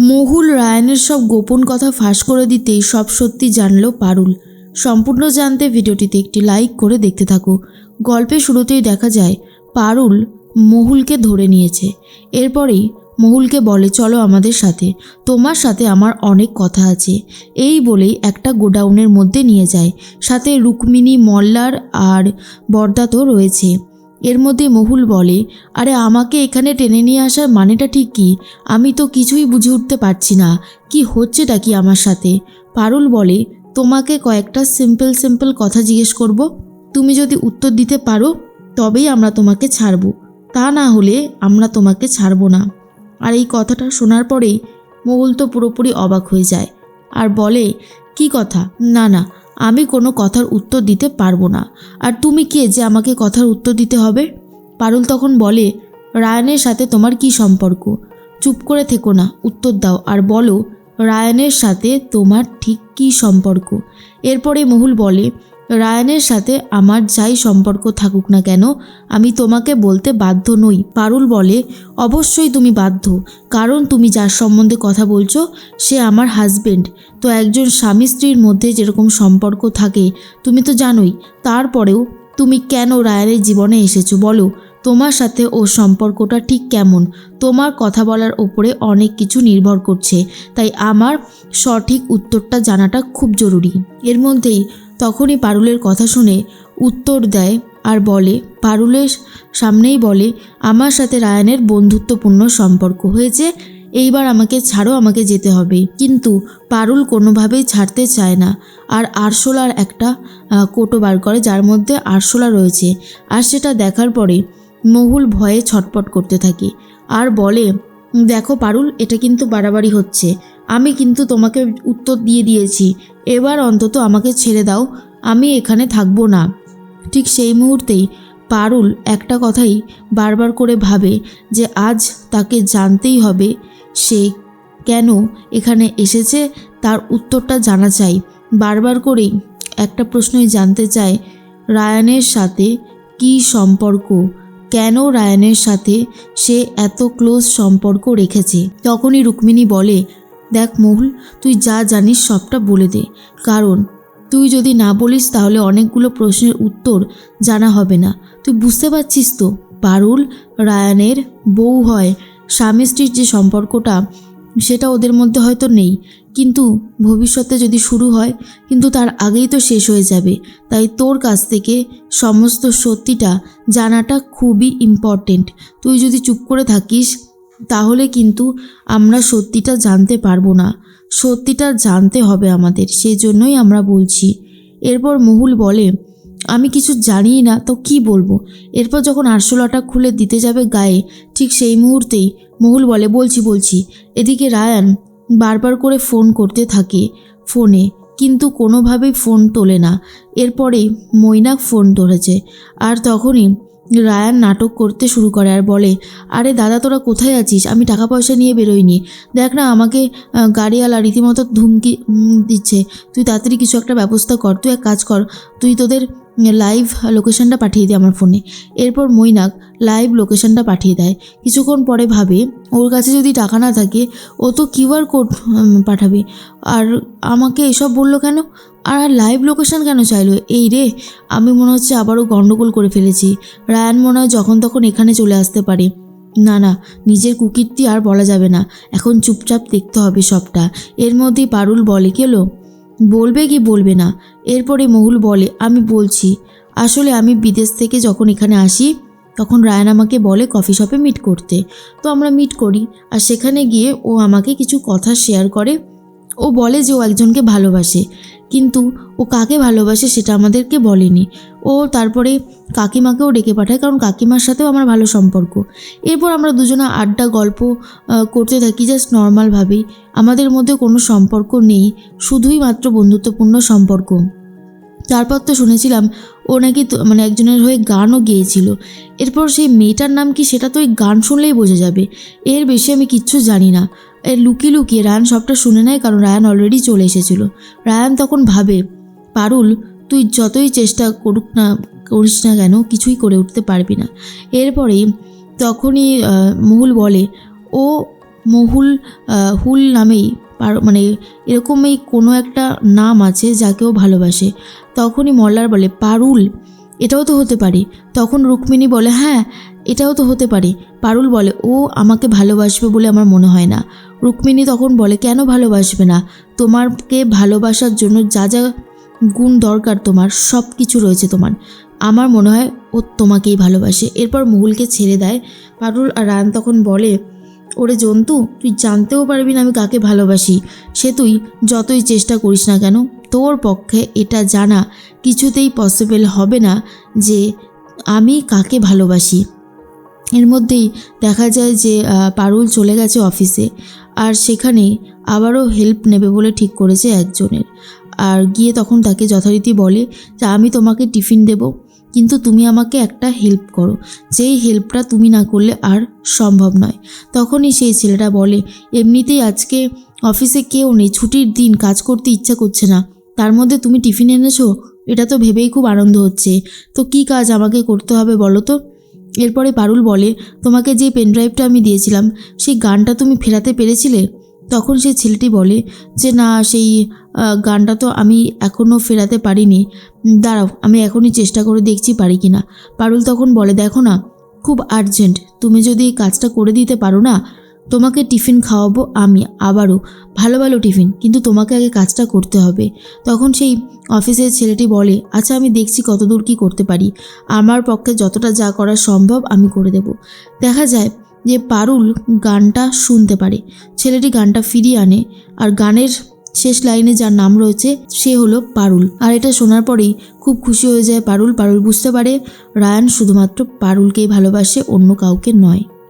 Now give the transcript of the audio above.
মহুল রায়ানের সব গোপন কথা ফাঁস করে দিতেই সব সত্যি জানলো পারুল। সম্পূর্ণ জানতে ভিডিওটিতে একটি লাইক করে দেখতে থাকো। গল্পের শুরুতেই দেখা যায়, পারুল মহুলকে ধরে নিয়েছে। এরপরেই মহুলকে বলে, চলো আমাদের সাথে। তোমার সাথে আমার অনেক কথা আছে। এই বলেই একটা গোডাউনের মধ্যে নিয়ে যায়। সাথে রুক্মিণী মল্লার আর বরদা তো রয়েছে। এর মধ্যে মহুল বলে, আরে আমাকে এখানে টেনে নিয়ে আসার মানেটা ঠিক কি? আমি তো কিছুই বুঝে উঠতে পারছি না। কি হচ্ছেটা কি আমার সাথে? পারুল বলে, তোমাকে কয়েকটা সিম্পল সিম্পল কথা জিজ্ঞেস করব। তুমি যদি উত্তর দিতে পারো, তবেই আমরা তোমাকে ছাড়বো। তা না হলে আমরা তোমাকে ছাড়বো না। আর এই কথাটা শোনার পরেই মহুল তো পুরোপুরি অবাক হয়ে যায়। আর বলে, কি কথা? না না আমি কোনো কথার উত্তর দিতে পারব না। আর তুমি কে যে আমাকে কথার উত্তর দিতে হবে? পারুল তখন বলে, রায়ানের সাথে তোমার কি সম্পর্ক? চুপ করে থেকো না, উত্তর দাও। আর বলো, রায়ানের সাথে তোমার ঠিক কি সম্পর্ক? এরপরে মহুল বলে রায়ানের সাথে আমার যাই সম্পর্ক থাকুক না কেন, আমি তোমাকে বলতে বাধ্য নই। পারুল বলে, অবশ্যই তুমি বাধ্য। কারণ তুমি যার সম্বন্ধে কথা বলছো, সে আমার হাজবেন্ড তো একজন স্বামী স্ত্রীর মধ্যে যেরকম সম্পর্ক থাকে, তুমি তো জানোই। তারপরেও তুমি কেন রায়ানের জীবনে এসেছ বলো? তোমার সাথে ও সম্পর্কটা ঠিক কেমন? তোমার কথা বলার ওপরে অনেক কিছু নির্ভর করছে। তাই আমার সঠিক উত্তরটা জানাটা খুব জরুরি। এর মধ্যেই তখনই পারুলের কথা শুনে উত্তর দেয় আর বলে, পারুলের সামনেই বলে, আমার সাথে রায়ানের বন্ধুত্বপূর্ণ সম্পর্ক হয়েছে, এইবার আমাকে ছাড়ো, আমাকে যেতে হবে। কিন্তু পারুল কোনোভাবেই ছাড়তে চায় না। আর আরশোলার একটা কোটো বার করে, যার মধ্যে আরশোলা রয়েছে। আর সেটা দেখার পরে মহুল ভয়ে ছটপট করতে থাকে। আর বলে, দেখো পারুল, এটা কিন্তু বাড়াবাড়ি হচ্ছে। আমি কিন্তু তোমাকে উত্তর দিয়ে দিয়েছি। এবার অন্তত আমাকে ছেড়ে দাও। আমি এখানে থাকব না। ঠিক সেই মুহূর্তেই পারুল একটা কথাই বারবার করে ভাবে যে আজ তাকে জানতেই হবে সে কেন এখানে এসেছে, তার উত্তরটা জানা চাই। বারবার করেই একটা প্রশ্নই জানতে চায় রায়ানের সাথে কী সম্পর্ক? কেন রায়ানের সাথে সে এত ক্লোজ সম্পর্ক রেখেছে? তখনই রুক্মিণী বলে দেখ মহুল, তুই যা জানিস সবটা বলে দে। কারণ, তুই যদি না বলিস তাহলে অনেকগুলো প্রশ্নের উত্তর জানা হবে না। তুই বুঝতে পারছিস তো? পারুল রায়ানের বউ হয়, স্বামী স্ত্রীর যে সম্পর্কটা, সেটা ওদের মধ্যে হয়তো নেই। কিন্তু ভবিষ্যতে যদি শুরু হয়, কিন্তু তার আগেই তো শেষ হয়ে যাবে। তাই তোর কাছ থেকে সমস্ত সত্যিটা জানাটা খুবই ইম্পর্টেন্ট তুই যদি চুপ করে থাকিস তাহলে কিন্তু আমরা সত্যিটা জানতে পারব না। সত্যিটা জানতে হবে আমাদের সেই জন্যই আমরা বলছি। এরপর মহুল বলে, আমি কিছু জানিই না, তো কি বলব? এরপর যখন আরশোলাটা খুলে দিতে যাবে গায়ে, ঠিক সেই মুহূর্তেই মহুল বলে, বলছি বলছি। এদিকে রায়ান বারবার করে ফোন করতে থাকে ফোনে, কিন্তু কোনোভাবেই ফোন তোলে না। এরপরেই মৈনাক ফোন ধরেছে, আর তখনই রায়ান নাটক করতে শুরু করে আর বলে, আরে দাদা, তোরা কোথায় আছিস? আমি টাকা পয়সা নিয়ে বেরোইনি। দেখ না, আমাকে গাড়িওয়ালা রীতিমতো ধুমকি দিচ্ছে। তুই তাড়াতাড়ি কিছু একটা ব্যবস্থা কর। তুই এক কাজ কর, তুই তোদের লাইভ লোকেশনটা পাঠিয়ে দে আমার ফোনে। এরপর মৈনাক লাইভ লোকেশনটা পাঠিয়ে দেয়। কিছুক্ষণ পরে ভাবে, ওর কাছে যদি টাকা না থাকে, ও তো কিউআর কোড পাঠাবে। আর আমাকে এসব বলল কেন? আর লাইভ লোকেশন কেন চাইলো? এই রে, আমি মনে হচ্ছে আবারও গন্ডগোল করে ফেলেছি। রায়ান মনে হয় যখন তখন এখানে চলে আসতে পারে। না না, নিজের কুকিরটি আর বলা যাবে না। এখন চুপচাপ দেখতে হবে সবটা। এর মধ্যেই পারুল বলে কেলো বলবে কি বলবে না? এরপরে মহুল বলে, আমি বলছি। আসলে আমি বিদেশ থেকে যখন এখানে আসি, তখন রায়ান আমাকে বলে কফি শপে মিট করতে। তো আমরা মিট করি, আর সেখানে গিয়ে ও আমাকে কিছু কথা শেয়ার করে। ও বলে যে ও একজনকে ভালোবাসে, কিন্তু ও কাকে ভালোবাসে সেটা আমাদেরকে বলেনি। ও তারপরে কাকিমাকেও ডেকে পাঠায়, কারণ কাকিমার সাথেও আমার ভালো সম্পর্ক। এরপর আমরা দুজনে আড্ডা, গল্প করতে থাকি জাস্ট নর্মালভাবেই আমাদের মধ্যে কোনো সম্পর্ক নেই, শুধুই মাত্র বন্ধুত্বপূর্ণ সম্পর্ক। তারপর তো শুনেছিলাম, ও নাকি মানে একজনের হয়ে গানও গেয়েছিল। এরপর সেই মেয়েটার নাম কি সেটা তো ওই গান শুনলেই বোঝা যাবে। এর বেশি আমি কিচ্ছু জানি না। লুকিয়ে লুকিয়ে রায়ান সবটা শুনে নেয় কারণ রায়ান অলরেডি চলে এসেছিল। রায়ান তখন ভাবে, পারুল, তুই যতই চেষ্টা করুক না, করিস না কেন, কিছুই করে উঠতে পারবি না। এরপরে তখনই মহুল বলে, ও মহুল হুল নামেই মানে এরকমই কোনো একটা নাম আছে যাকেও ভালোবাসে। তখনই মল্লার বলে, পারুল, এটাও তো হতে পারে। তখন রুক্মিণী বলে হ্যাঁ এটাও তো হতে পারে। পারুল বলে, ও আমাকে ভালোবাসবে বলে আমার মনে হয় না। রুক্মিণী তখন বলে, কেন ভালোবাসবে না? তোমারকে ভালোবাসার জন্য যা যা গুণ দরকার তোমার সব কিছু রয়েছে তোমার। আমার মনে হয় ও তোমাকেই ভালোবাসে। এরপর মহুলকে ছেড়ে দেয় পারুল আর রায়ন তখন বলে, ওরে জন্তু, তুই জানতেও পারবি না আমি কাকে ভালোবাসি। সে তুই যতই চেষ্টা করিস না কেন, তোর পক্ষে এটা জানা কিছুতেই পসিবল হবে না যে আমি কাকে ভালোবাসি। এর মধ্যেই দেখা যায় যে পারুল চলে গেছে অফিসে আর সেখানে আবারও হেল্প নেবে বলে ঠিক করেছে একজনের। আর গিয়ে তখন তাকে যথারীতি বলে যে, আমি তোমাকে টিফিন দেব, কিন্তু তুমি আমাকে একটা হেল্প করো। যেই হেল্পটা তুমি না করলে আর সম্ভব নয়। তখনই সেই ছেলেটা বলে, এমনিতেই আজকে অফিসে কেউ নেই, ছুটির দিন, কাজ করতে ইচ্ছা করছে না। তার মধ্যে তুমি টিফিন এনেছো? এটা তো ভেবেই খুব আনন্দ হচ্ছে। তো কি কাজ আমাকে করতে হবে বলো তো? এরপরে পারুল বলে, তোমাকে যে পেনড্রাইভটা আমি দিয়েছিলাম, সেই গানটা তুমি ফেরাতে পেরেছিলে? তখন সেই ছেলেটি বলে, যে না, সেই গানটা তো আমি এখনও ফেরাতে পারিনি। দাঁড়াও, আমি এখনই চেষ্টা করে দেখছি পারি কি না পারুল তখন বলে, দেখো না, খুব আর্জেন্ট তুমি যদি কাজটা করে দিতে পারো না তোমাকে টিফিন খাওয়াবো আমি আবারও, ভালো ভালো টিফিন, কিন্তু তোমাকে আগে কাজটা করতে হবে। তখন সেই অফিসের ছেলেটি বলে আচ্ছা আমি দেখছি কতদূর কি করতে পারি। আমার পক্ষে যতটা যা করা সম্ভব আমি করে দেব। দেখা যায় যে পারুল গানটা শুনতে পারে। ছেলেটি গানটা ফিরিয়ে আনে, আর গানের শেষ লাইনে যার নাম রয়েছে, সে হলো পারুল। আর এটা শোনার পরেই খুব খুশি হয়ে যায় পারুল। পারুল বুঝতে পারে, রায়ান শুধুমাত্র পারুলকেই ভালোবাসে, অন্য কাউকে নয়।